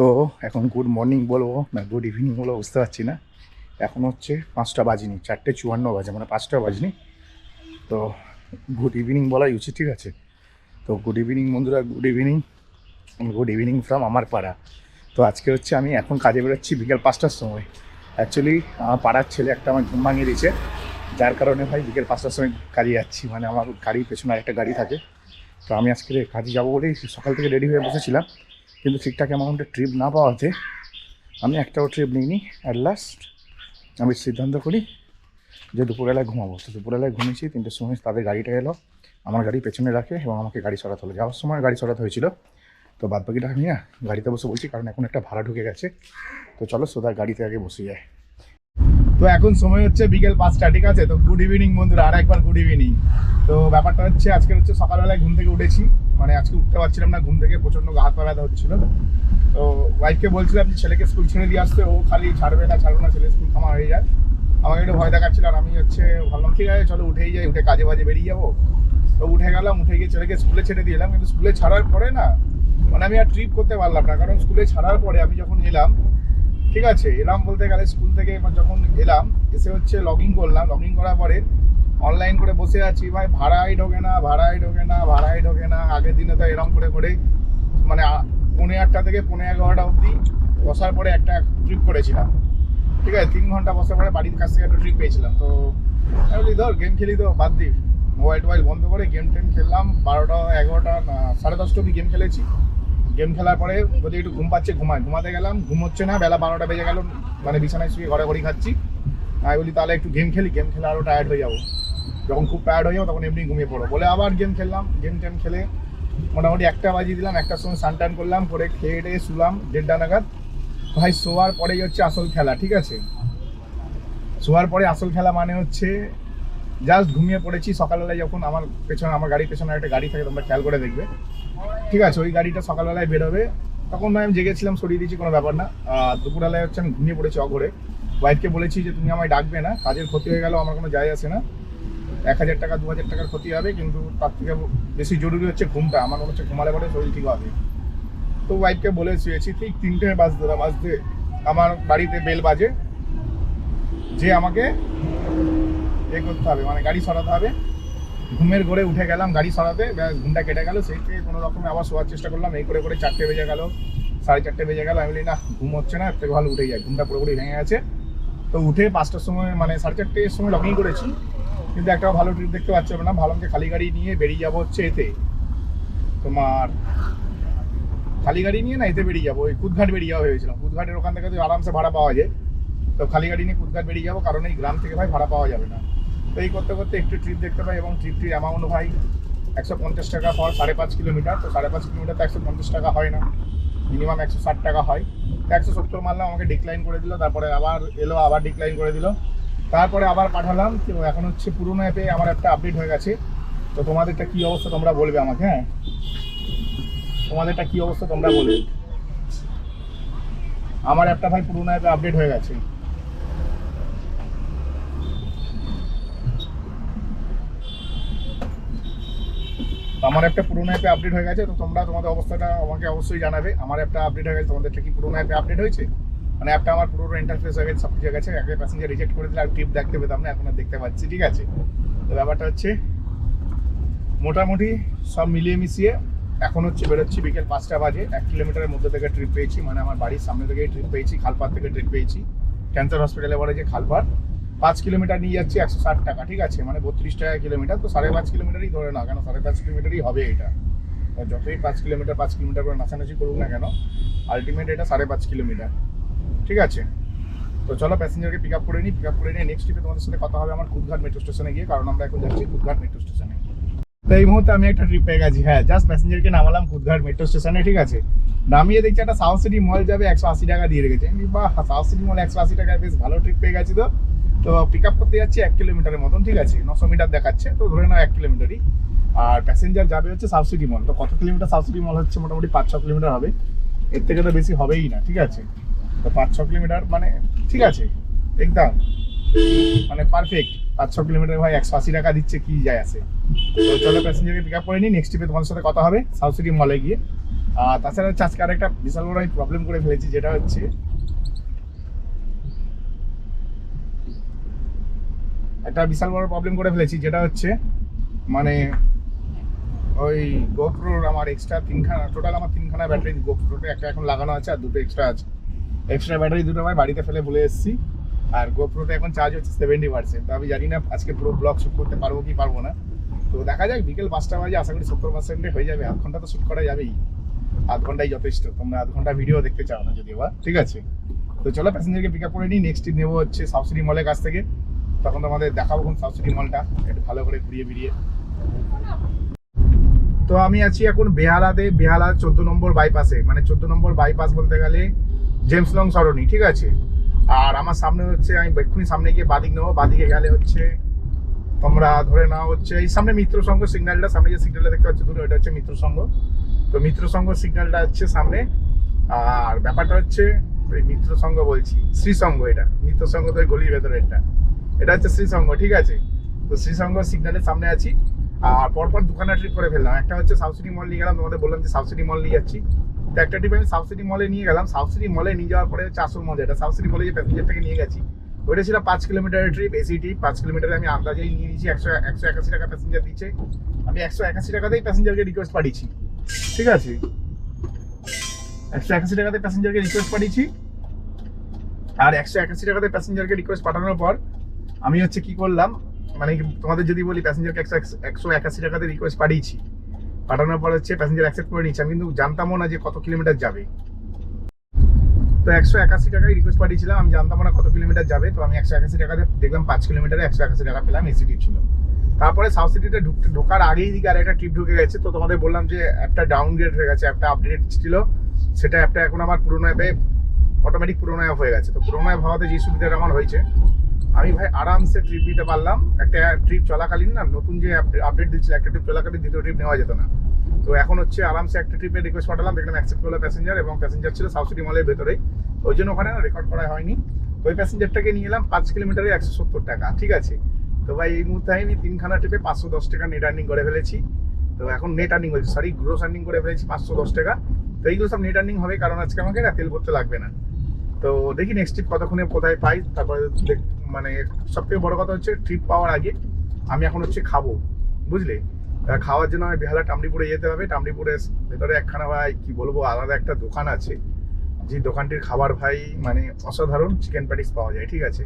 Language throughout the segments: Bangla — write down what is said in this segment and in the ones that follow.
তো এখন গুড মর্নিং বলব না গুড ইভিনিং বলব বুঝতে পারছি না। এখন হচ্ছে পাঁচটা বাজিনি, চারটে চুয়ান্ন বাজে মানে পাঁচটা বাজনি। তো গুড ইভিনিং বলাই উচিত ঠিক আছে? তো গুড ইভিনিং বন্ধুরা good evening good evening from আমার পাড়া। তো আজকে হচ্ছে আমি এখন কাজে বেরোচ্ছি বিকেল পাঁচটার সময়। অ্যাকচুয়ালি আমার পাড়ার ছেলে একটা আমার ঘুম ভাঙিয়ে দিয়েছে। যার কারণে ভাই বিকেল পাঁচটার সময় কাজে যাচ্ছি মানে আমার গাড়ির পেছনে একটা গাড়ি থাকে। তো আমি আজকে কাজে যাব বলেই সকাল থেকে রেডি হয়ে বসেছিলাম। কিন্তু ঠিকঠাক অ্যামাউন্টের ট্রিপ না পাওয়াতে আমি একটাও ট্রিপ নিইনি অ্যাট লাস্ট আমি সিদ্ধান্ত করি যে দুপুরবেলায় ঘুমাবো। তো দুপুরবেলায় ঘুমিয়েছি, তিনটের সময় তাদের গাড়িটা এলো, আমার গাড়ি পেছনে রাখে এবং আমাকে গাড়ি সরাতে হলো। যাওয়ার সময় গাড়ি সরাতে হয়েছিল। তো বাদ বাকিটা আমি না গাড়িতে বসে বলছি, কারণ এখন একটা ভাড়া ঢুকে গেছে। তো চলো সোদা গাড়িতে আগে বসে যায় তো এখন সময় হচ্ছে বিকেল পাঁচটা, ঠিক আছে? তো গুড ইভিনিং বন্ধুরা, আর একবার গুড ইভিনিং তো ব্যাপারটা হচ্ছে আজকে হচ্ছে সকালবেলায় ঘুম থেকে উঠেছি। মানে আজকে উঠতে পারছিলাম না, ঘুম থেকে প্রচণ্ড গা হাত ব্যথা হচ্ছিল। তো ওয়াইফকে বলছিলাম যে, ছেলেকে স্কুল ছেড়ে দিয়ে আসতে, ও খালি ছাড়বে না ছাড়বে না, ছেলে স্কুল খামা হয়ে যায়। আমাকে একটু ভয় দেখাচ্ছিল আর আমি হচ্ছে ভাবলাম, ঠিক আছে, চলো উঠেই যাই, উঠে কাজে বাজে বেরিয়ে যাব। তো উঠে গেলাম, উঠে গিয়ে ছেলেকে স্কুলে ছেড়ে দিয়ে এলাম কিন্তু স্কুলে ছাড়ার পরে না মানে আমি আর ট্রিপ করতে পারলাম না। কারণ স্কুলে ছাড়ার পরে আমি যখন এলাম ঠিক আছে, এলাম বলতে গেলে স্কুল থেকে যখন এলাম, এসে হচ্ছে লগ ইন করলাম। লগ ইন করার পরে অনলাইন করে বসে আছি, ভাই, ভাড়াই ঢোকে না, ভাড়াই ঢোকে না, ভাড়াই ঢোকে না। আগের দিনে তো এরম করে করে মানে পৌনে আটটা থেকে পৌনে এগারোটা অবধি বসার পরে একটা ট্রিপ করেছিলাম। ঠিক আছে, তিন ঘণ্টা বসার পরে বাড়ির কাছ থেকে একটা ট্রিপ পেয়েছিলাম। তো বলি, ধর গেম খেলি তো, বাদ দিই মোবাইল টোবাইল বন্ধ করে গেম টেম খেললাম। বারোটা, এগারোটা সাড়ে দশটা অবধি গেম খেলেছি। গেম খেলার পরে যদি একটু ঘুম পাচ্ছে, ঘুমায়। ঘুমাতে গেলাম, ঘুম হচ্ছে না, বেলা বারোটা বেজে গেল মানে বিছানায় শুয়ে ঘড়ি খাচ্ছি। আমি বলি, তাহলে একটু গেম খেলি? গেম খেলে আরও টায়ার্ড হয়ে যাব। যখন খুব টায়ার্ড হয়ে যাব, তখন এমনি ঘুমিয়ে পড়ো। বলে আবার গেম খেললাম, গেম টেম খেলে মোটামুটি একটা বাজিয়ে দিলাম, একটার সময় সান টান করলাম, করে খেয়ে টেয়ে শুলাম, দেড়টা নাগাদ। ভাই, শোয়ার পরেই হচ্ছে আসল খেলা, ঠিক আছে? শোয়ার পরে আসল খেলা মানে হচ্ছে জাস্ট ঘুমিয়ে পড়েছি। সকালবেলায় যখন আমার পেছনে, আমার গাড়ির পেছনে একটা গাড়ি থাকে, তোমরা খেয়াল করে দেখবে। ঠিক আছে, ওই গাড়িটা সকালবেলায় বেরোবে। তখন আমি জেগেছিলাম, সরিয়ে দিয়েছি, কোনো ব্যাপার না। দুপুরবেলায় হচ্ছে আমি ঘুমিয়ে পড়েছি অঘরে। ওয়াইফকে বলেছি যে, তুমি আমায় ডাকবে না, কাজের ক্ষতি হয়ে গেল আমার কোনো যায় আসে না। এক হাজার টাকা, দু হাজার টাকার ক্ষতি হবে, কিন্তু তার থেকে বেশি জরুরি হচ্ছে ঘুমটা। আমার মনে হচ্ছে ঘুমালে পরে শরীর ঠিক হবে। তো ওয়াইফকে বলে শুয়েছি, ঠিক তিনটে বাজতে বাজতে, আমার বাড়িতে বেল বাজে। যে আমাকে এ করতে হবে মানে গাড়ি সরাতে হবে। ঘুমের ঘরে উঠে গেলাম, গাড়ি সরাতে, ব্যাস ঘুমটা কেটে গেল সেই থেকে কোনো রকমে আবার শোয়ার চেষ্টা করলাম, এই করে করে চারটে বেজে গেল, সাড়ে চারটে বেজে গেল, আমি বলি, না, ঘুম হচ্ছে না থেকে ভালো উঠে যায় ঘুমটা পুরোপুরি ভেঙে গেছে। তো উঠে পাঁচটার সময় মানে সাড়ে চারটের সময় লগিং করেছি, কিন্তু একটা ভালো ট্রিপ দেখতে পাচ্ছি না ভাবলাম যে খালি গাড়ি নিয়ে বেরিয়ে যাব হচ্ছে এতে। তোমার খালি গাড়ি নিয়ে না, এতে বেরিয়ে যাব, ওই কুদঘাট বেরিয়ে যাওয়া হয়েছিল কুদঘাটের ওখান থেকে তো আরামসে ভাড়া পাওয়া যায়। তো খালি গাড়ি নিয়ে কুদঘাট বেরিয়ে যাব, কারণ এই গ্রাম থেকে ভাই ভাড়া পাওয়া যাবে না। তো এই করতে করতে একটু ট্রিপ দেখতে পাই এবং ট্রিপটির অ্যামাউন্ট ভাই একশো পঞ্চাশ টাকা পর সাড়ে পাঁচ কিলোমিটার। তো সাড়ে পাঁচ কিলোমিটার তো একশো পঞ্চাশ টাকা হয় না। মিনিমাম একশো ষাট টাকা হয়। তো একশো সত্তর মারলাম, আমাকে ডিক্লাইন করে দিল, তারপরে আবার এলো, আবার ডিক্লাইন করে দিল। তারপরে আবার পাঠালাম, তো এখন হচ্ছে পুরোনো অ্যাপে আমার একটা আপডেট হয়ে গেছে। তো তোমাদেরটা কী অবস্থা তোমরা বলবে আমাকে হ্যাঁ? তোমাদেরটা কী অবস্থা তোমরা বলবে? আমার একটা ভাই পুরোনো অ্যাপে আপডেট হয়ে গেছে। তো আমার একটা পুরোনো অ্যাপে আপডেট হয়ে গেছে, তো তোমরা তোমাদের অবস্থাটা আমাকে অবশ্যই জানাবে। আমার একটা আপডেট হয়ে গেছে তোমাদেরটা কি পুরোনো অ্যাপে আপডেট হয়েছে? মানে অ্যাপটা আমার পুরোনো ইন্টারফেস হয়ে গেছে, সব কিছু গেছে। আগে প্যাসেঞ্জার রিজেক্ট করে দিলে আর ট্রিপ দেখতে পেতাম না, এখন আর দেখতে পাচ্ছি, ঠিক আছে? তো ব্যাপারটা হচ্ছে, মোটামুটি সব মিলিয়ে মিশিয়ে এখন হচ্ছে বেরোচ্ছি বিকেল পাঁচটা বাজে। এক কিলোমিটারের মধ্যে থেকে ট্রিপ পেয়েছি মানে আমার বাড়ির সামনে থেকেই ট্রিপ পেয়েছি, খালপাড় থেকে ট্রিপ পেয়েছি। ক্যান্সার হসপিটালে বলে যে খালপাড়। পাঁচ কিলোমিটার নিয়ে যাচ্ছি একশো ষাট টাকা, ঠিক আছে? মানে বত্রিশ টাকা কিলোমিটার, তো সাড়ে পাঁচ কিলোমিটারই ধরে না কেন সাড়ে পাঁচ কিলোমিটারই হবে এটা? যতই পাঁচ কিলোমিটার পাঁচ কিলোমিটার করে নাচানাচি করুক না কেন আলটিমেট এটা সাড়ে পাঁচ কিলোমিটার, ঠিক আছে? তো চলো প্যাসেঞ্জারকে পিক আপ করে নিই পিক আপ করে নিয়ে নেক্সট ট্রিপে তোমাদের সাথে কথা হবে আমার কুদঘাট মেট্রো স্টেশনে গিয়ে, কারণ আমরা এখন যাচ্ছি কুদঘাট মেট্রো স্টেশনে তো এই মুহূর্তে আমি একটা ট্রিপ পেয়ে গেছি হ্যাঁ জাস্ট প্যাসেঞ্জারকে নামালাম কুদঘাট মেট্রো স্টেশনে ঠিক আছে? নামিয়ে দেখছি একটা সাউথ সিটি মল যাবে একশো আশি টাকা দিয়ে রেখেছে। বাহ, সাউথ সিটি মল একশো আশি টাকায় বেশ ভালো ট্রিপ পেয়ে গেছি তো। তো পিক আপ করতে যাচ্ছি এক কিলোমিটারের মতন, ঠিক আছে? নশো মিটার দেখাচ্ছে, তো ধরে নাও এক কিলোমিটারই আর প্যাসেঞ্জার যাবে হচ্ছে সাবসিডি মল তো কত কিলোমিটার সাবসিডি মল হচ্ছে? মোটামুটি পাঁচ, ছ কিলোমিটার হবে। এর থেকে তো বেশি হবেই না, ঠিক আছে? তো পাঁচ, ছ কিলোমিটার মানে ঠিক আছে? একদম। মানে পারফেক্ট পাঁচ, ছ কিলোমিটার ভাই একশো আশি টাকা দিচ্ছে, কি যায় আসে? তো চলো প্যাসেঞ্জারকে পিক আপ করে নিই নেক্সট ট্রিপে তোমাদের সাথে কথা হবে সিটি মলে গিয়ে। আর তাছাড়া হচ্ছে আজকে আরেকটা বিশাল বড় প্রবলেম করে ফেলেছি, যেটা হচ্ছে একটা বিশাল বড় প্রবলেম করে ফেলেছি, যেটা হচ্ছে মানে ওই গোপ্রোর আমার এক্সট্রা তিনখানা টোটাল আমার তিনখানা ব্যাটারি গোপ্রোতে একটা এখন লাগানো আছে আর দুটো এক্সট্রা আছে। এক্সট্রা ব্যাটারি দুটো আমার বাড়িতে ফেলে ভুলে এসেছি, আর গোপ্রোতে এখন চার্জ হচ্ছে সেভেন্টি পার্সেন্ট তো আমি জানি না আজকে পুরো ব্লগ শ্যুট করতে পারব কি পারব না। তো দেখা যাক, বিকেল পাঁচটা বাজে, আশা করি সত্তর পার্সেন্টে হয়ে যাবে। আধ ঘণ্টা তো শ্যুট করা যাবেই। আধ ঘন্টাই যথেষ্ট। তোমরা আধ ঘণ্টা ভিডিও দেখতে চাও না যদিও বা ঠিক আছে? তো চলো প্যাসেঞ্জারকে পিক আপ করে নিই। নেক্সট নেব হচ্ছে সাবসিডি মলের কাছ থেকে। তখন তোমাদের দেখাবো কোন সাবসিডি মলটা একটু ভালো করে ঘুরিয়ে ফিরিয়ে। তো আমি আছি এখন বেহালাতে, বেহালা চোদ্দ নম্বর বাইপাসে মানে চোদ্দ নম্বর বাইপাস বলতে গেলে জেমস লং সরণি ঠিক আছে? আর আমার সামনে হচ্ছে, আমি এক্ষুনি সামনে গিয়ে বাদিক নেব। বাদিকে গেলে হচ্ছে, তোমরা ধরে নাও হচ্ছে, এই সামনে মিত্র সংঘ সিগন্যালটা সামনে যে সিগন্যালটা দেখতে পাচ্ছ, দূরে, ওটা হচ্ছে মিত্র সংঘ তো মিত্র সংঘ সিগন্যালটা হচ্ছে সামনে। আর ব্যাপারটা হচ্ছে ওই মিত্র সংঘ বলছি শ্রীসংঘ এটা। মিত্র সংঘ তো গলির ভেতরে এটা এটা হচ্ছে শ্রীসংঘ ঠিক আছে? তো শ্রীসংঘ সিগন্যালের সামনে আছি। আর পরপর দুখানা ট্রিপ করে ফেললাম। একটা হচ্ছে সাবসিডি মল নিয়ে গেলাম, তোমাদের বললাম যে সাবসিডি মল নিয়ে যাচ্ছি। তো একটা ট্রিপ আমি সাবসিডি মলে নিয়ে গেলাম। সাবসিডি মলে নিয়ে যাওয়ার পরে হচ্ছে আসল মজা, এটা মলে যে প্যাসেঞ্জারটাকে নিয়ে গেছি। ওইটা ছিল পাঁচ কিলোমিটারের ট্রিপ এসি ট্রিপ পাঁচ কিলোমিটারে আমি আন্দাজেই নিয়ে নিয়েছি, একশো একশো একাশি টাকা প্যাসেঞ্জার দিচ্ছে। আমি একশো একাশি টাকাতেই প্যাসেঞ্জারকে রিকোয়েস্ট পাঠিয়েছি। ঠিক আছে? একশো একাশি টাকাতে প্যাসেঞ্জারকে রিকোয়েস্ট পাঠিয়েছি। আর একশো একাশি টাকাতে প্যাসেঞ্জারকে রিকোয়েস্ট পাঠানোর পর আমি হচ্ছে কি করলাম মানে তোমাদের যদি বলি প্যাসেঞ্জারকে একশো একশো, একাশি টাকাতে রিকোয়েস্ট পাঠিয়েছি। পাঠানোর পর হচ্ছে প্যাসেঞ্জার অ্যাকসেপ্ট করে নিচ্ছে আমি কিন্তু জানতামও না যে কত কিলোমিটার যাবে। তো একশো একাশি টাকায় রিকোয়েস্ট পাঠিয়েছিলাম, আমি জানতাম না কত কিলোমিটার যাবে। তো আমি একশো একাশি টাকাতে দেখলাম পাঁচ কিলোমিটারে একশো একাশি টাকা পেলাম এসি ছিল। তারপরে সাউথ সিটিতে ঢুকতে, ঢোকার আগেই দিকে আর একটা ট্রিপ ঢুকে গেছে। তো তোমাদের বললাম যে অ্যাপটা ডাউনগ্রেড হয়ে গেছে অ্যাপটা আপডেট ছিল। সেটা অ্যাপটা এখন আমার পুরোনো অ্যাপে অটোমেটিক পুরোনো অ্যাপ হয়ে গেছে। তো পুরোনো অ্যাপ হওয়াতে যে সুবিধাটা আমার হয়েছে আমি ভাই আরামসে ট্রিপ নিতে পারলাম। একটা ট্রিপ চলাকালীন না, নতুন যে আপডেট দিচ্ছিল, একটা ট্রিপ চলাকালীন দ্বিতীয় ট্রিপ নেওয়া যেত না। তো এখন হচ্ছে আরামসে একটা ট্রিপের রিকোয়েস্ট পাঠালাম, দেখলাম অ্যাকসেপ্ট করল প্যাসেঞ্জার এবং প্যাসেঞ্জার ছিল সাউথ সিটি মলের ভেতরেই। ওই জন্য ওখানে রেকর্ড করা হয়নি। ওই প্যাসেঞ্জারটাকে নিয়ে এলাম, পাঁচ কিলোমিটারে একশো সত্তর টাকা, ঠিক আছে? তো ভাই এই মুহূর্তে আমি তিনখানা ট্রিপে পাঁচশো দশ টাকা নেট আর্নিং করে ফেলেছি। তো এখন নেট আর্নিং বলছি সরি গ্রোস আর্নিং করে ফেলেছি পাঁচশো দশ টাকা। তো এইগুলো সব নেট আর্নিং হবে, কারণ আজকে আমাকে তেল ভরতে লাগবে না। তো দেখি নেক্সট ট্রিপ কতক্ষণে কোথায় পাই। তারপরে মানে সব থেকে বড় কথা হচ্ছে ট্রিপ পাওয়ার আগে আমি এখন হচ্ছে খাব, বুঝলে? খাওয়ার জন্য আমি বেহালা টামড়িপুরে যেতে হবে। টামড়িপুরে ভেতরে একখানা ভাই, কি বলব, আলাদা একটা দোকান আছে। যে দোকানটির খাবার ভাই মানে অসাধারণ চিকেন প্যাটিস পাওয়া যায়, ঠিক আছে?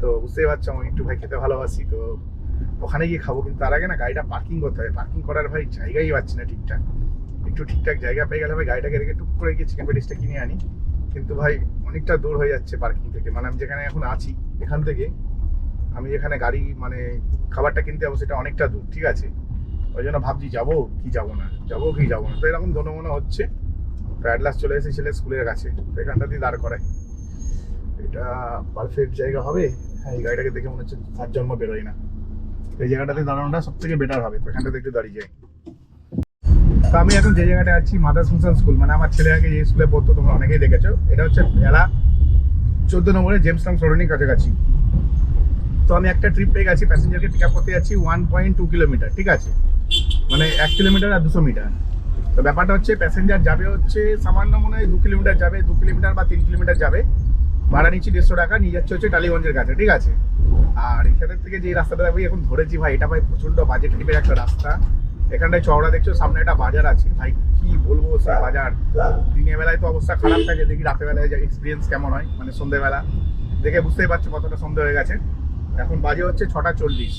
তো বুঝতেই পারছ, আমি একটু ভাই খেতে ভালোবাসি, তো ওখানে গিয়ে খাব। কিন্তু তার আগে না গাড়িটা পার্কিং করতে হবে। পার্কিং করার ভাই জায়গাই পাচ্ছি না ঠিকঠাক। একটু ঠিকঠাক জায়গা পেয়ে গেলে ভাই গাড়িটাকে রেখে টুক করে গিয়ে চিকেন প্যাটিসটা কিনে আনি। কিন্তু ভাই অনেকটা দূর হয়ে যাচ্ছে পার্কিং থেকে। মানে আমি যেখানে এখন আছি, এখান থেকে, আমি যেখানে গাড়ি মানে খাবারটা কিনতে যাব সেটা অনেকটা দূর, ঠিক আছে? ওই জন্য ভাবছি, যাব কি যাব না? যাব কি যাব না? তো এরকম মনে হচ্ছে। তো অ্যাটলাস চলে এসে ছেলে স্কুলের কাছে। তো এখানটা দিয়ে দাঁড় করাই। এটা পারফেক্ট জায়গা হবে। হ্যাঁ এই গাড়িটাকে দেখে মনে হচ্ছে সাত জন্ম বেরোয় না। এই জায়গাটাতে দাঁড়ানোটা সব থেকে বেটার হবে। তো এখানটাতে একটু দাঁড়িয়ে যাই। তো আমি এখন যে জায়গাটায় আছি মাদার সুনসান স্কুল। মানে আমার ছেলে আগে যে স্কুলে পড়তো, তোমরা অনেকেই দেখেছ। এটা হচ্ছে বেলা চোদ্দ নম্বরে জেমস লং সরণির কাছাকাছি। তো আমি একটা ট্রিপ পেয়ে গেছি প্যাসেঞ্জারকে পিক আপ করতে যাচ্ছি ওয়ান পয়েন্ট টু কিলোমিটার ঠিক আছে? মানে এক কিলোমিটার আর দুশো মিটার। তো ব্যাপারটা হচ্ছে প্যাসেঞ্জার যাবে হচ্ছে, সামান্য মনে হয় দু কিলোমিটার যাবে, দু কিলোমিটার বা তিন কিলোমিটার যাবে। ভাড়া নিচ্ছি দেড়শো টাকা, নিয়ে যাচ্ছে হচ্ছে টালিগঞ্জের কাছে, ঠিক আছে? আর এখানের থেকে যে রাস্তাটা আমি এখন ধরেছি ভাই, এটা ভাই প্রচণ্ড বাজেট ট্রিপের একটা রাস্তা। এখানটায় চওড়া দেখছ, সামনে একটা বাজার আছে। ভাই, কি বলব সে বাজার? দিনের বেলায় তো অবস্থা খারাপ থাকে, দেখি রাতের বেলায় এক্সপিরিয়েন্স কেমন হয় মানে সন্ধ্যেবেলা দেখে বুঝতেই পারছ কতটা সন্ধ্যে হয়ে গেছে। এখন বাজে হচ্ছে ছটা চল্লিশ।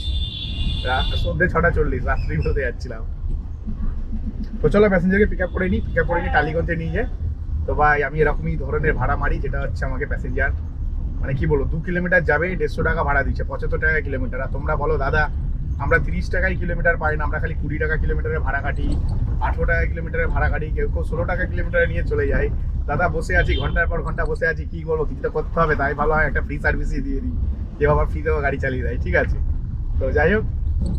সন্ধ্যে ছটা চল্লিশ, রাত্রি বলতে যাচ্ছিলাম। তো চলো প্যাসেঞ্জারকে পিক আপ করে নিই পিক আপ করে নিই টালিগঞ্জে নিয়ে যায় তো ভাই, আমি এরকমই ধরনের ভাড়া মারি, যেটা হচ্ছে আমাকে প্যাসেঞ্জার মানে কি বলব, দু কিলোমিটার যাবে, দেড়শো টাকা ভাড়া দিচ্ছে, পঁচাত্তর টাকা কিলোমিটার আর তোমরা বলো, দাদা আমরা তিরিশ টাকায় কিলোমিটার পাই না, আমরা খালি কুড়ি টাকা কিলোমিটারে ভাড়া কাটি, আঠেরো টাকা কিলোমিটারে ভাড়া কাটি, কেউ কেউ ষোলো টাকা কিলোমিটারে নিয়ে চলে যায়। দাদা, বসে আছি, ঘণ্টার পর ঘণ্টা বসে আছি, কী করব? কিছু করতে হবে, তাই ভালো হয়, একটা ফ্রি সার্ভিসই দিয়ে দিই। কেউ আবার ফ্রিতেও গাড়ি চালিয়ে দেয়, ঠিক আছে? তো যাই হোক,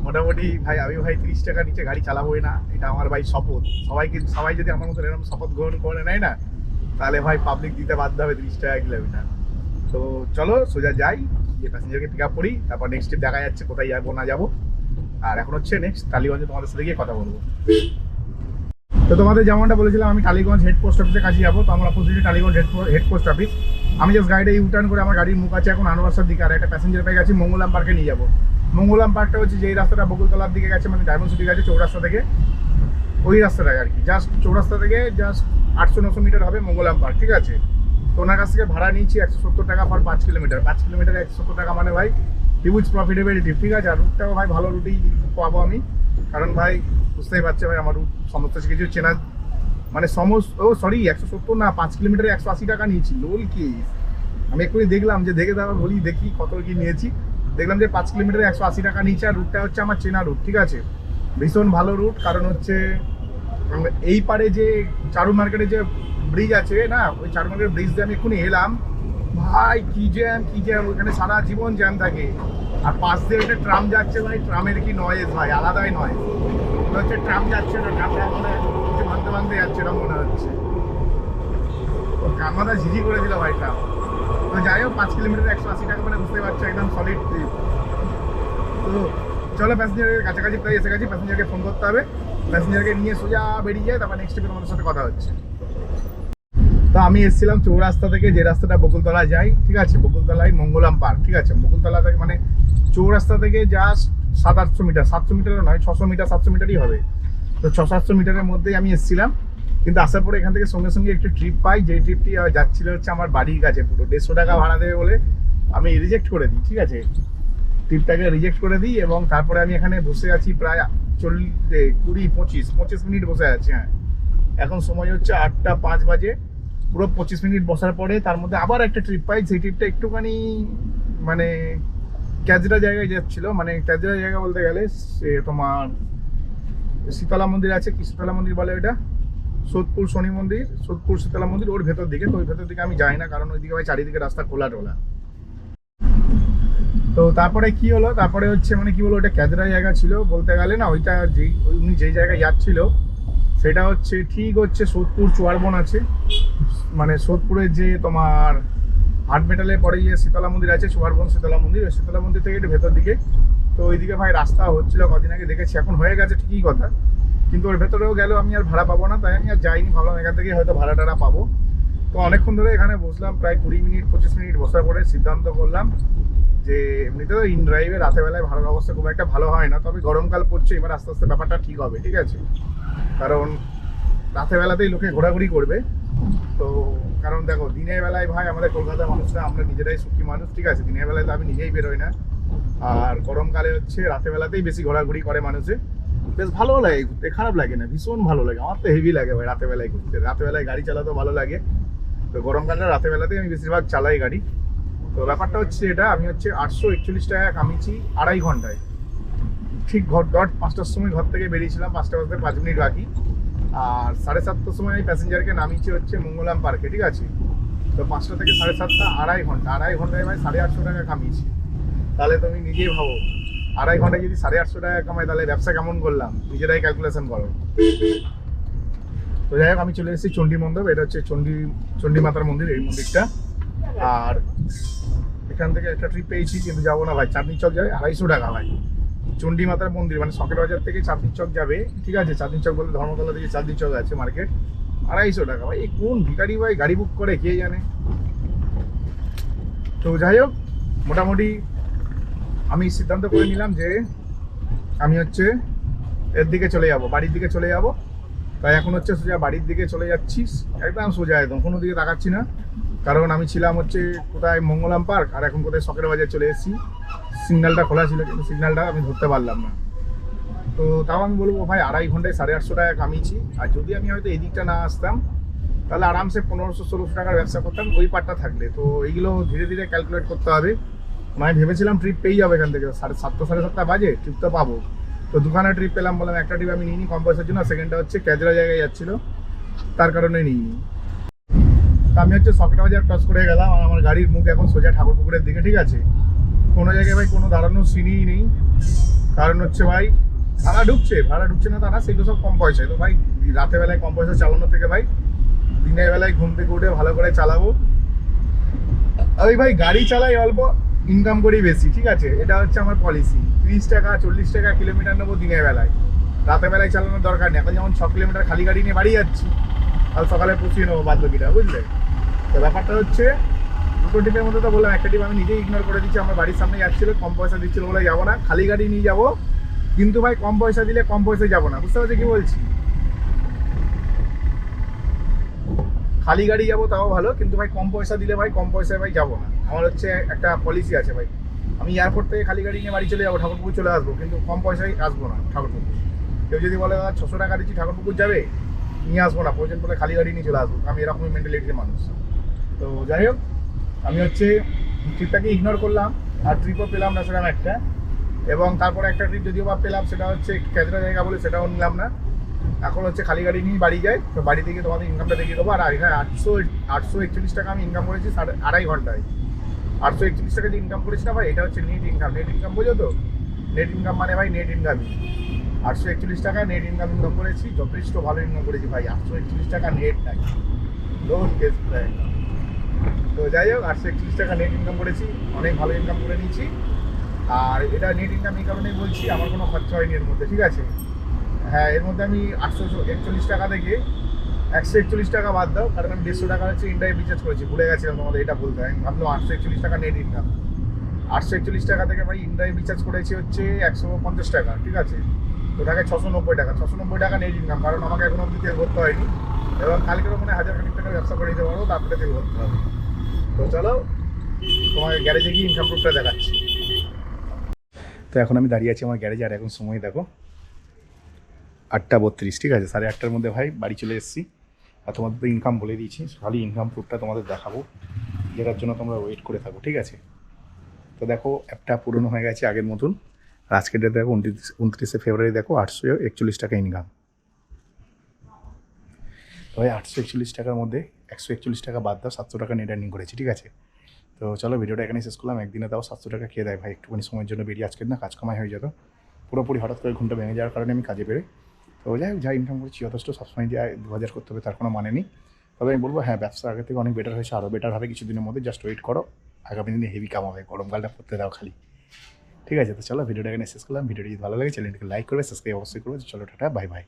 মোটামুটি ভাই, আমি ভাই তিরিশ টাকা নিচে গাড়ি চালাবোই না, এটা আমার ভাই শপথ। সবাই কিন্তু সবাই যদি আমার মতো এরকম শপথ গ্রহণ করে নেয় না, তাহলে ভাই পাবলিক দিতে বাধ্য হবে তিরিশ টাকা কিলোমিটার তো চলো, সোজা যাই, গিয়ে প্যাসেঞ্জারকে পিক আপ করি, তারপর নেক্সট দেখা যাচ্ছে, কোথায় যাব, না যাব। আর এখন হচ্ছে নেক্সট টালিগঞ্জে তোমাদের সাথে গিয়ে কথা বলব। তো তোমাদের যেমনটা বলেছিলাম, আমি টালিগঞ্জ হেড পোস্ট অফিসের কাছে যাব, তো আমরা অপোজিটে Tollygunge head head post office আমি জাস্ট গাড়িটা ইউটার্ন করে আমার গাড়ির মুখ আছে এখন আনোয়ারসার দিকে, আর একটা প্যাসেঞ্জার পেয়ে গেছি মঙ্গলাম পার্কে নিয়ে যাব। মঙ্গলাম পার্কটা হচ্ছে যেই রাস্তাটা বকুলতলার দিকে গেছে মানে ডায়মন্ড সিটি গেছে, চৌরাস্তা থেকে। ওই রাস্তাটায় আর কি জাস্ট চৌরাস্তা থেকে জাস্ট আটশো নশো মিটার হবে মঙ্গলাম পার্ক ঠিক আছে? তো ওনার কাছ থেকে ভাড়া নিয়েছি একশো সত্তর টাকা পার পাঁচ কিলোমিটার পাঁচ কিলোমিটার একশো সত্তর টাকা মানে ভাই হিউজ প্রফিটেবিলিটি ঠিক আছে, আর রুটটাও ভাই ভালো রুটেই পাবো আমি। কারণ ভাই, বুঝতেই পারছে ভাই, আমার রুট সমস্ত কিছু চেনা মানে সমস্ত, ও সরি একশো সত্তর না, পাঁচ কিলোমিটারে একশো আশি টাকা নিয়েছি। লোল কি? আমি এক্ষুনি দেখলাম যে, দেখে তারপর বলি, দেখি কত কি নিয়েছি। দেখলাম যে, পাঁচ কিলোমিটারে একশো আশি টাকা নিয়েছে, আর রুটটা হচ্ছে আমার চেনা রুট ঠিক আছে? ভীষণ ভালো রুট কারণ হচ্ছে এই পারে যে চারু মার্কেটে যে ব্রিজ আছে, না, ওই চারু মার্কেটের ব্রিজ দিয়ে আমি এক্ষুনি এলাম। ভাই, কি জ্যাম কি জ্যাম ওখানে সারা জীবন জ্যাম থাকে। আর পাশ দিয়ে একটা ট্রাম যাচ্ছে ভাই ট্রামের কি নয়েজ ভাই? আলাদাই নয় মনে হচ্ছে ট্রাম যাচ্ছে না ট্রামটা মনে হচ্ছে ভাঙতে ভাঙতে যাচ্ছে এরকম মনে হচ্ছে। কামাদা ঝিঝি করে দিল ভাই ট্রাম তো যাই হোক, পাঁচ কিলোমিটার একশো আশি টাকা মানে বুঝতে পারছ, একদম সলিড ট্রিপ তো চলো প্যাসেঞ্জারের কাছাকাছি প্রায় এসে গেছি প্যাসেঞ্জারকে ফোন করতে হবে। প্যাসেঞ্জারকে নিয়ে সোজা বেরিয়ে যায় তারপর নেক্সট স্টেপে তোমাদের সাথে কথা হচ্ছে। তো আমি এসেছিলাম চৌরাস্তা থেকে, যে রাস্তাটা বকুলতলা যাই, ঠিক আছে? বকুলতলায় মঙ্গলাম পার্ক, ঠিক আছে? বকুলতলা থেকে মানে চৌরাস্তা থেকে জাস্ট সাত আটশো মিটার, সাতশো মিটারও নয়, ছশো মিটার, সাতশো মিটারই হবে। তো ছ সাতশো মিটারের মধ্যেই আমি এসেছিলাম। কিন্তু আসার পরে এখান থেকে সঙ্গে সঙ্গে একটি ট্রিপ পাই। যে ট্রিপটি যাচ্ছিল হচ্ছে আমার বাড়ির কাছে পুরো। দেড়শো টাকা ভাড়া দেবে বলে আমি রিজেক্ট করে দিই, ঠিক আছে? ট্রিপটাকে রিজেক্ট করে দিই এবং তারপরে আমি এখানে বসে আছি প্রায় চল্লিশ কুড়ি, পঁচিশ পঁচিশ মিনিট বসে আছি হ্যাঁ। এখন সময় হচ্ছে আটটা পাঁচ বাজে। পুরো পঁচিশ মিনিট বসার পরে তার মধ্যে আবার একটা ট্রিপ পাই। সেই ট্রিপটা একটুখানি মানে ক্যাজরা জায়গায় যাচ্ছিল। মানে ক্যাজরা জায়গা বলতে গেলে সে তোমার শীতলা মন্দির আছে, কি শীতলা মন্দির বলে ওইটা? সোদপুর শনি মন্দির, সোদপুর শীতলা মন্দির, ওর ভেতর দিকে। তো ওই ভেতর দিকে আমি যাই না, কারণ ওইদিকে ভাই চারিদিকে রাস্তা খোলা টোলা তো তারপরে কি হলো? তারপরে হচ্ছে মানে কি বলব ওটা ক্যাজরা জায়গা ছিল। বলতে গেলে না, ওইটা যেই উনি যেই জায়গায় যাচ্ছিল সেটা হচ্ছে, ঠিক হচ্ছে সোদপুর চুয়ারবন আছে। মানে সোদপুরের যে তোমার হাট মেটালে পরে গিয়ে শীতলা মন্দির আছে, চুয়ারবন শীতলা মন্দির, ওই শীতলা মন্দির থেকে একটু ভেতর দিকে। তো ওইদিকে ভাই রাস্তা হচ্ছিল কদিন আগে, দেখেছি, এখন হয়ে গেছে ঠিকই কথা। কিন্তু ওর ভেতরেও গেলেও আমি আর ভাড়া পাবো না, তাই আমি আর যাইনি, ভাবলাম এখান থেকে হয়তো ভাড়া টাড়া পাবো। তো অনেকক্ষণ ধরে এখানে বসলাম, প্রায় কুড়ি মিনিট, পঁচিশ মিনিট বসার পরে সিদ্ধান্ত করলাম যে এমনিতে তো ইন ড্রাইভে রাতের বেলায় ভাড়ার অবস্থা খুব একটা ভালো হয় না, তবে গরমকাল পড়ছে, এবার আস্তে আস্তে ব্যাপারটা ঠিক হবে, ঠিক আছে? কারণ রাতের বেলাতেই লোকে ঘোরাঘুরি করবে। তো কারণ দেখো, দিনের বেলায় ভাই আমাদের কলকাতার মানুষরা, আমরা নিজেরাই সুখী মানুষ, ঠিক আছে? দিনের বেলায় তো আমি নিজেই বেরোই না। আর গরমকালে হচ্ছে রাতের বেলাতেই বেশি ঘোরাঘুরি করে মানুষে। বেশ ভালো লাগে ঘুরতে, খারাপ লাগে না, ভীষণ ভালো লাগে, আমার তো হেভি লাগে ভাই রাতের বেলায় ঘুরতে। রাতের বেলায় গাড়ি চালাতেও ভালো লাগে। তো গরমকালে রাতের বেলাতেই আমি বেশিরভাগ চালাই গাড়ি। তো ব্যাপারটা হচ্ছে এটা, আমি হচ্ছে আটশো একচল্লিশ টাকা কামিয়েছি আড়াই ঘন্টায়। ঠিক ঘর ডট পাঁচটার সময় ঘর থেকে বেরিয়েছিলাম, পাঁচটা বাজতে পাঁচ মিনিট বাকি। আর সাড়ে সাতটার সময় আমি প্যাসেঞ্জারকে নামিয়েছি হচ্ছে মঙ্গলাম পার্কে, ঠিক আছে? তো পাঁচটা থেকে সাড়ে সাতটা, আড়াই ঘণ্টা, আড়াই ঘন্টায় ভাই সাড়ে আটশো টাকা কামিয়েছি। তাহলে তুমি নিজেই ভাবো, আড়াই ঘন্টায় যদি সাড়ে আটশো টাকা কামাই, তাহলে ব্যবসা কেমন করলাম? নিজেরাই ক্যালকুলেশন করো। তো যাই হোক, আমি চলে এসেছি চণ্ডী মণ্ডপ এটা হচ্ছে চণ্ডী চণ্ডী মাতার মন্দির, এই মন্দিরটা। আর এখান থেকে একটা ট্রিপ পেয়েছি, কিন্তু যাব না ভাই। চাঁদনি চক যাবে, আড়াইশো টাকা ভাই। চণ্ডী মাতার মন্দির মানে সকেট বাজার থেকে চাঁদনি চক যাবে, ঠিক আছে? চাঁদনি চক বলে ধর্মতলা থেকে চাঁদনি চক আছে মার্কেট আড়াইশো টাকা ভাই এই কোন ভিখারি ভাই গাড়ি বুক করে, কে জানে? তো যাই হোক, মোটামুটি আমি সিদ্ধান্ত করে নিলাম যে আমি হচ্ছে এর দিকে চলে যাব, বাড়ির দিকে চলে যাব। তাই এখন হচ্ছে সোজা বাড়ির দিকে চলে যাচ্ছিস একদম সোজা একদম, কোনো দিকে তাকাচ্ছি না। কারণ আমি ছিলাম হচ্ছে কোথায় মঙ্গলাম পার্ক, আর এখন কোথায় সকের বাজার চলে এসেছি। সিগন্যালটা খোলা ছিল, কিন্তু সিগন্যালটা আমি ধরতে পারলাম না। তো তাও আমি বলব, ভাই, আড়াই ঘন্টায় সাড়ে আটশো টাকা কামিয়েছি। আর যদি আমি হয়তো এদিকটা না আসতাম, তাহলে আরামসে পনেরোশো, ষোলোশো টাকার ব্যবসা করতাম, ওই পার্টটা থাকলে। তো এইগুলো ধীরে ধীরে ক্যালকুলেট করতে হবে। মানে ভেবেছিলাম ট্রিপ পেয়ে যাবে এখান থেকে। সাড়ে সাতটা সাড়ে সাতটা বাজে ট্রিপ তো পাবো। তো দুখানা ট্রিপ পেলাম বললাম, একটা ট্রিপ আমি নিইনি কম পয়সার জন্য সেকেন্ডটা হচ্ছে ক্যাজরা জায়গায় যাচ্ছিল। তার কারণে নিইনি। আমি হচ্ছে সকেট বাজার ক্রস করে গেলাম, আর আমার গাড়ির মুখ এখন সোজা ঠাকুর পুকুরের দিকে, ঠিক আছে? কোনো জায়গায় ভাই কোনো দাঁড়ানোর সিনই নেই। কারণ হচ্ছে ভাই, ভাড়া ঢুকছে ভাড়া ঢুকছে না তারা সেগুলো সব কম পয়সায় তো ভাই, রাতের বেলায় কম পয়সা চালানোর থেকে ভাই, দিনের বেলায় ঘুম থেকে উঠে ভালো করে চালাবো। ওই ভাই, গাড়ি চালাই অল্প ইনকাম করি বেশি, ঠিক আছে? এটা হচ্ছে আমার পলিসি তিরিশ টাকা, চল্লিশ টাকা কিলোমিটার নেব দিনের বেলায়। রাতে বেলায় চালানোর দরকার নেই। এখন যেমন ছ কিলোমিটার খালি গাড়ি নিয়ে বাড়ি যাচ্ছি কাল সকালে পুষিয়ে নেব বাদ বাকিটা বুঝলে? তো ব্যাপারটা হচ্ছে, দুটো টিপের মধ্যে তো বললাম, একটা টিপ আমি নিজেই ইগনোর করে দিচ্ছি, আমার বাড়ির সামনে যাচ্ছিল, কম পয়সা দিচ্ছিল বলে যাব না, খালি গাড়ি নিয়ে যাব। কিন্তু ভাই, কম পয়সা দিলে কম পয়সায় যাব না, বুঝতে পারছি কি বলছি? খালি গাড়ি যাব তাও ভালো, কিন্তু ভাই, কম পয়সা দিলে ভাই, কম পয়সায় ভাই যাব না। আমার হচ্ছে একটা পলিসি আছে ভাই, আমি এয়ারপোর্ট থেকে খালি গাড়ি নিয়ে বাড়ি চলে যাব, ঠাকুরপুকুর চলে আসব, কিন্তু কম পয়সায় আসব না ঠাকুরপুকুর। কেউ যদি বলে ছশো টাকা দিচ্ছি, ঠাকুরপুকুর যাবে? নিয়ে আসব না, প্রয়োজন পড়লে খালি গাড়ি নিয়ে চলে আসব, আমি এরকমই মেন্টালিটির মানুষ। তো যাই হোক, আমি হচ্ছে ট্রিপটাকে ইগনোর করলাম, আর ট্রিপও পেলাম না সেরকম একটা। এবং তারপরে একটা ট্রিপ যদিও বা পেলাম, সেটা হচ্ছে ক্যাজরা জায়গা বলে সেটাও নিলাম না। এখন হচ্ছে খালি গাড়ি নিয়ে বাড়ি যাই, তো বাড়ি থেকে তোমাদের ইনকামটা দেখিয়ে দেবো। আর এখানে আটশো আটশো একচল্লিশ টাকা আমি ইনকাম করেছি সাড়ে আড়াই ঘন্টায়। আটশো একচল্লিশ টাকা যে ইনকাম করেছি না ভাই, এটা হচ্ছে নেট ইনকাম নেট ইনকাম বোঝো তো? নেট ইনকাম মানে ভাই নেট ইনকামই আটশো একচল্লিশ টাকা নেট ইনকাম ইনকাম করেছি, যথেষ্ট ভালো ইনকাম করেছি ভাই। আটশো একচল্লিশ টাকা নেট নাকি লোন কেস তো যাই হোক আটশো একচল্লিশ টাকা নেট ইনকাম করেছি, অনেক ভালো ইনকাম করে নিয়েছি। আর এটা নেট ইনকাম এই কারণেই বলছি, আমার কোনো খরচা হয়নি এর মধ্যে, ঠিক আছে? হ্যাঁ এর মধ্যে আমি আটশো একচল্লিশ টাকা থেকে একশো একচল্লিশ টাকা বাদ দাও, কারণ আমি দেড়শো টাকা হচ্ছে ইন্ডিয়ায় রিচার্জ করেছি, ভুলে গেছিলাম তোমাদের এটা বলতে, আমি ভাবলাম আটশো একচল্লিশ টাকা নেট ইনকাম আটশো একচল্লিশ টাকা থেকে ভাই ইন্ডিয়ায় রিচার্জ করেছি হচ্ছে একশো পঞ্চাশ টাকা, ঠিক আছে? তো ছশো নব্বই টাকা। ছশো নব্বই টাকা নেট ইনকাম কারণ আমাকে এখনও অব্দি তেল ভরতে হয়নি। এবং কালকেরও মানে হাজার খানিক টাকার ব্যবসা করে দিতে পারব, তারপরে তেল ভরতে হবে। তো চলো তোমাকে গ্যারেজে গিয়ে ইনকাম প্রুফটা দেখাচ্ছি। তো এখন আমি দাঁড়িয়ে আছি আমার গ্যারেজে, আর এখন সময় দেখো আটটা বত্রিশ, ঠিক আছে? সাড়ে আটটার মধ্যে ভাই বাড়ি চলে এসেছি। আর তোমাদের ইনকাম বলে দিয়েছি, খালি ইনকাম প্রুফটা তোমাদের দেখাবো। যেটার জন্য তোমরা ওয়েট করে থাকো, ঠিক আছে? তো দেখো অ্যাপটা পুরনো হয়ে গেছে আগের মতন। আর আজকের ডেট দেখো উনত্রিশ, উনত্রিশে ফেব্রুয়ারি দেখো আটশো একচল্লিশ টাকা ইনকাম তো ভাই, আটশো একচল্লিশ টাকার মধ্যে একশো একচল্লিশ টাকা বাদ দাও, সাতশো টাকা নেট আর্নিং করেছি, ঠিক আছে? তো চলো ভিডিওটা এখানে শেষ করলাম, একদিনে তাও সাতশো টাকা খেয়ে দেয় ভাই, একটুখানি সময়ের জন্য বেরিয়ে আজকে না কাজ কামাই হয়ে যেত। পুরোপুরি হঠাৎ করে ঘুমটা ভেঙে যাওয়ার কারণে আমি কাজে বেরোই। তো যাই হোক, যা ইনকাম করছি, যথেষ্ট সবসময় যে দু হাজার করতে হবে তার কোনো মানে নেই। তবে আমি বলব হ্যাঁ ব্যবসা আগে থেকে অনেক বেটার হয়েছে আরও বেটার হবে কিছুদিনের মধ্যে জাস্ট ওয়েট করো। আগামী দিনে হেভি কামাবে, গরমকালটা করতে দাও খালি। ঠিক আছে, তো চলো ভিডিওটা এখানে শেষ করলাম। ভিডিওটি যদি ভালো লাগে, চ্যানেলটিকে লাইক করবে সাবস্ক্রাইব অবশ্যই করবে। চলো, টাটা বাই বাই